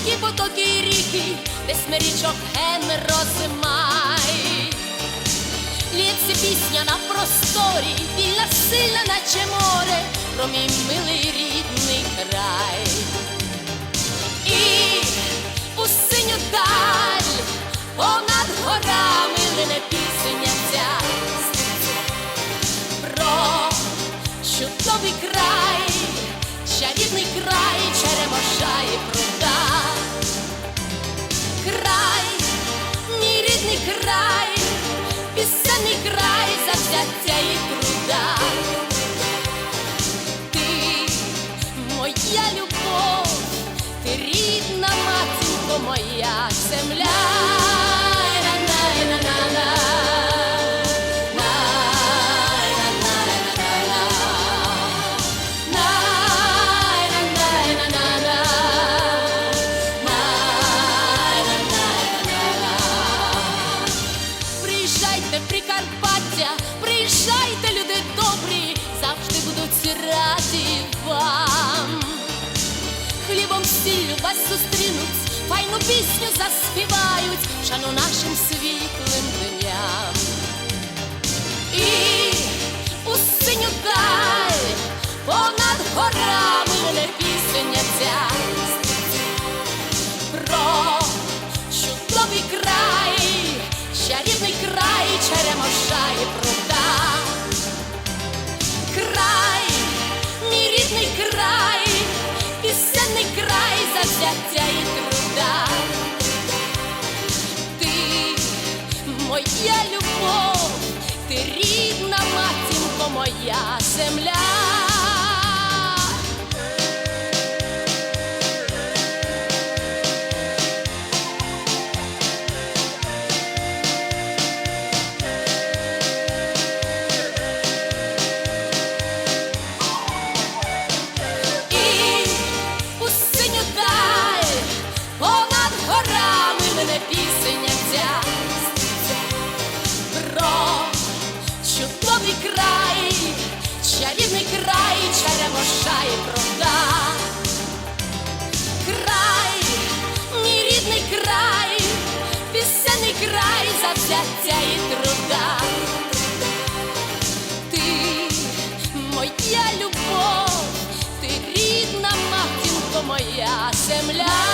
морські потоки і ріки, Весьми річок ген розмай. Лється пісня на просторі, вільна, сильна, наче море, про мій милий рідний край. Мій Хлібом сіллю вас зустрінуть, файну пісню заспівають, шану нашим світлим дням. І у синю даль понад горами мене пісня ця про чудовий край, чарівний край, черемоша і пруда. Край, мій рідний край, моя завзяття і труда. Ти моя любов, ти рідна матінко моя земля.